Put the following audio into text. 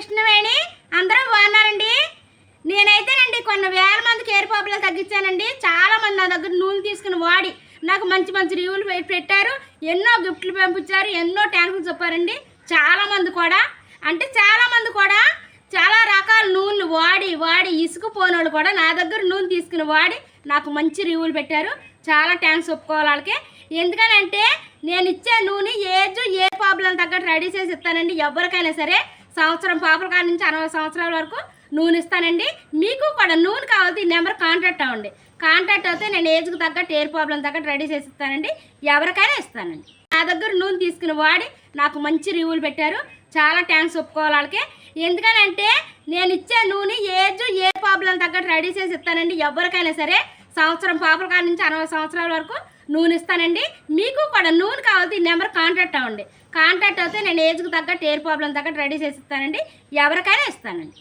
కృష్ణవేణి అందరూ బాగున్నారండి? నేనైతేనండి కొన్ని వేల మందికి ఎయిర్ పాపులు తగ్గించానండి. చాలామంది నా దగ్గర నూనె తీసుకుని వాడి నాకు మంచి మంచి రివ్యూలు పెట్టారు. ఎన్నో గిఫ్ట్లు పంపించారు ఎన్నో ట్యాంకులు చెప్పారండి. చాలామంది కూడా అంటే చాలామంది కూడా చాలా రకాల నూనెలు వాడి వాడి ఇసుకుపోయినోళ్ళు కూడా నా దగ్గర నూనె తీసుకుని వాడి నాకు మంచి రివ్యూలు పెట్టారు. చాలా ట్యాంక్స్ ఒప్పుకోవాలి వాళ్ళకి. ఎందుకనంటే నేను ఇచ్చే నూనె ఏజ్ ఏ ప్రాబ్లం తగ్గట్టు రెడీ చేసి ఇస్తానండి. ఎవరికైనా సరే సంవత్సరం పాపల కాడ నుంచి అరవై సంవత్సరాల వరకు నూనె ఇస్తానండి. మీకు కూడా నూనె కావాలి ఈ నెంబర్ కాంటాక్ట్ అవ్వండి. కాంటాక్ట్ అవుతే నేను ఏజ్కి తగ్గట్టు ఎయిర్ ప్రాబ్లం తగ్గట్టు రెడీ చేసి ఇస్తానండి. ఎవరికైనా ఇస్తానండి. నా దగ్గర నూనె తీసుకుని వాడి నాకు మంచి రివ్యూలు పెట్టారు. చాలా ట్యాంక్స్ ఒప్పుకోవాలి వాళ్ళకి. ఎందుకనంటే నేను ఇచ్చే నూనె ఏజ్ ఏ ప్రాబ్లం తగ్గట్టు రెడీ చేసి ఇస్తానండి. ఎవరికైనా సరే సంవత్సరం పాపల కాడ నుంచి అరవై సంవత్సరాల వరకు నూనె ఇస్తానండి. మీకు కూడా నూనె కావాలి ఈ నెంబర్ కాంటాక్ట్ అవ్వండి. కాంటాక్ట్ అవుతే నేను ఏజ్కి తగ్గట్టు ఎయిర్ ప్రాబ్లం తగ్గట్టు రెడీ చేసి ఇస్తానండి. ఎవరికైనా ఇస్తానండి.